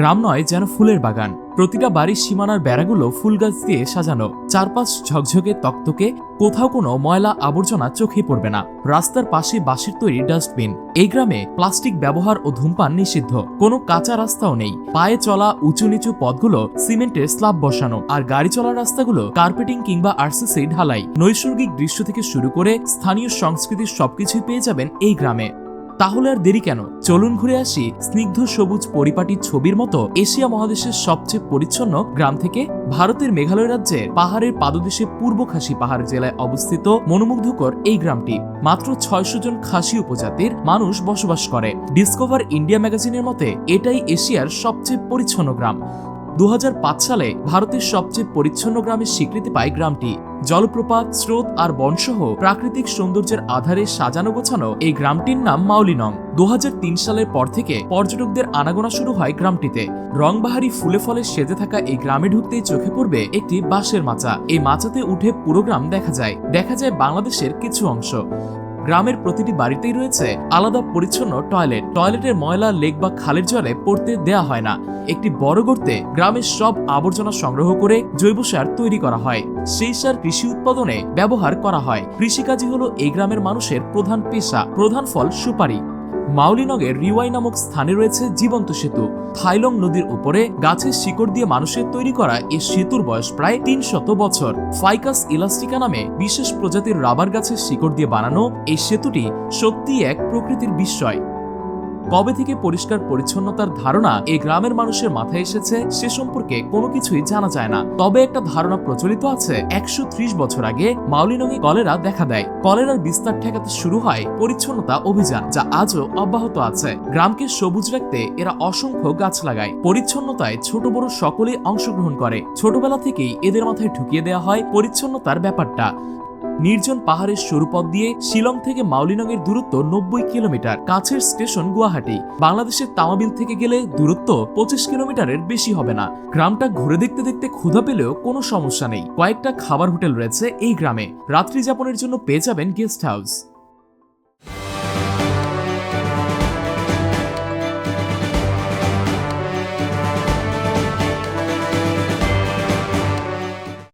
গ্রাম নয় যেন ফুলের বাগান। প্রতিটা বাড়ির সীমানার বেড়াগুলো ফুল গাছ দিয়ে সাজানো। চারপাশ ঝকঝকে তকতকে, কোথাও কোনো ময়লা আবর্জনা চোখে পড়বে না। রাস্তার পাশে বাঁশের তৈরি ডাস্টবিন। এই গ্রামে প্লাস্টিক ব্যবহার ও ধূমপান নিষিদ্ধ। কোনো কাঁচা রাস্তাও নেই। পায়ে চলা উঁচু নিচু পথগুলো সিমেন্টের স্ল্যাব বসানো। আর গাড়ি চলার রাস্তাগুলো কার্পেটিং কিংবা আরসিসি ঢালাই। নৈসর্গিক দৃশ্য থেকে শুরু করে স্থানীয় সংস্কৃতির সবকিছুই পেয়ে যাবেন এই গ্রামে। তাহলে আর দেরি কেন? চলুন ঘুরে আসি স্নিগ্ধ সবুজ পরিপাটির ছবির মতো এশিয়া মহাদেশের সবচেয়ে পরিচ্ছন্ন গ্রাম থেকে ভারতের মেঘালয় রাজ্যের পাহাড়ের পাদদেশে পূর্ব খাসি পাহাড় জেলায় অবস্থিত মনোমুগ্ধকর এই গ্রামটি মাত্র ছয়শো জন খাসি উপজাতির মানুষ বসবাস করে। ডিসকভার ইন্ডিয়া ম্যাগাজিনের মতে, এটাই এশিয়ার সবচেয়ে পরিচ্ছন্ন গ্রাম। দু হাজার পাঁচ সালে ভারতের সবচেয়ে পরিচ্ছন্ন গ্রামের স্বীকৃতি পায় গ্রামটি। জলপ্রপাত, স্রোত আর বনসহ প্রাকৃতিক সৌন্দর্যের আধারে সাজানো গোছানো এই গ্রামটির নাম মাউলিনং দু হাজার তিন সালের পর থেকে পর্যটকদের আনাগোনা শুরু হয় গ্রামটিতে। রংবাহারি ফুলে ফলে সেজে থাকা এই গ্রামে ঢুকতেই চোখে পড়বে একটি বাঁশের মাচা। এই মাচাতে উঠে পুরো গ্রাম দেখা যায়। দেখা যায় বাংলাদেশের কিছু অংশ। গ্রামের প্রতিটি বাড়িতেই রয়েছে আলাদা পরিচ্ছন্ন টয়লেট। টয়লেটের ময়লা, লেক বা খালের জলে পড়তে দেয়া হয় না। একটি বড় গর্তে গ্রামের সব আবর্জনা সংগ্রহ করে জৈব সার তৈরি করা হয়। সেই সার কৃষি উৎপাদনে ব্যবহার করা হয়। কৃষিকাজই হলো এই গ্রামের মানুষের প্রধান পেশা, প্রধান ফল সুপারি। মাউলিনগের রিওয়াই নামক স্থানে রয়েছে জীবন্ত সেতু। থাইলং নদীর উপরে গাছের শিকড় দিয়ে মানুষের তৈরি করা এ সেতুর বয়স প্রায় তিন শত বছর। ফাইকাস ইলাস্টিকা নামে বিশেষ প্রজাতির রাবার গাছের শিকড় দিয়ে বানানো এই সেতুটি সত্যি এক প্রকৃতির বিস্ময়। কবে থেকে পরিষ্কার পরিচ্ছন্নতার ধারণা এই গ্রামের মানুষের মাথায় এসেছে, সে সম্পর্কে কোনো কিছুই জানা যায় না। তবে একটা ধারণা প্রচলিত আছে, একশো ত্রিশ বছর আগে মাউলিনঙে কলেরা দেখা দেয়। কলেরার বিস্তার ঠেকাতে শুরু হয় পরিচ্ছন্নতা অভিযান, যা আজও অব্যাহত আছে। গ্রামকে সবুজ রাখতে এরা অসংখ্য গাছ লাগায়। পরিচ্ছন্নতায় ছোট বড় সকলেই অংশগ্রহণ করে। ছোটবেলা থেকেই এদের মাথায় ঢুকিয়ে দেওয়া হয় পরিচ্ছন্নতার ব্যাপারটা। নির্জন পাহাড়ের সরু পথ দিয়ে শিলং থেকে মাউলিনগের দূরত্ব নব্বই কিলোমিটার। কাছের স্টেশন গুয়াহাটি। বাংলাদেশের তামাবিল থেকে গেলে দূরত্ব পঁচিশ কিলোমিটারের বেশি হবে না। গ্রামটা ঘুরে দেখতে দেখতে ক্ষুধা পেলেও কোনো সমস্যা নেই। কয়েকটা খাবার হোটেল রয়েছে এই গ্রামে। রাত্রি যাপনের জন্য পেয়ে যাবেন গেস্ট হাউস